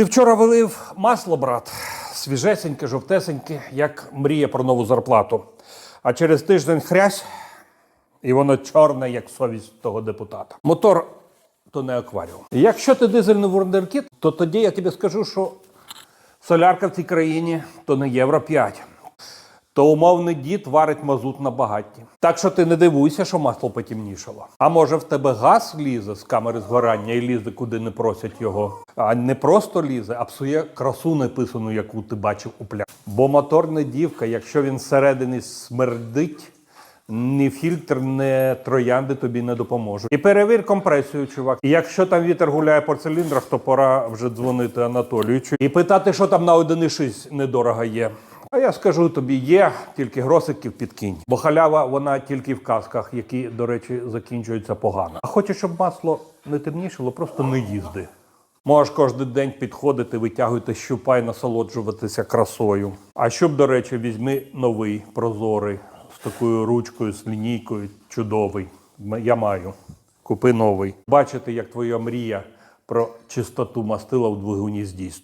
Ти вчора вилив масло, брат, свіжесеньке, жовтесеньке, як мріє про нову зарплату. А через тиждень хрясь, і воно чорне, як совість того депутата. Мотор то не акваріум. Якщо ти дизельний вундеркіт, то тоді я тобі скажу, що солярка в цій країні то не євро 5. То умовний дід варить мазут на багатті. Так що ти не дивуйся, що масло потемнішало. А може в тебе газ лізе з камери згорання і лізе, куди не просять його. А не просто лізе, а псує красу написану, яку ти бачив у пля. Бо мотор не дівка, якщо він всередині смердить. Ні фільтр, ні троянди тобі не допоможуть. І перевір компресію, чувак. І якщо там вітер гуляє по циліндрах, то пора вже дзвонити Анатолію. І питати, що там на 1,6 недорого є. А я скажу тобі, є тільки гросиків підкинь. Бо халява вона тільки в казках, які, до речі, закінчуються погано. А хочеш, щоб масло не темнішало, просто не їзди. Можеш кожен день підходити, витягувати щупа і насолоджуватися красою. А щоб, до речі, візьми новий прозорий з такою ручкою, з лінійкою, чудовий. Я маю. Купи новий. Бачити, як твоя мрія про чистоту мастила в двигуні здійснюється.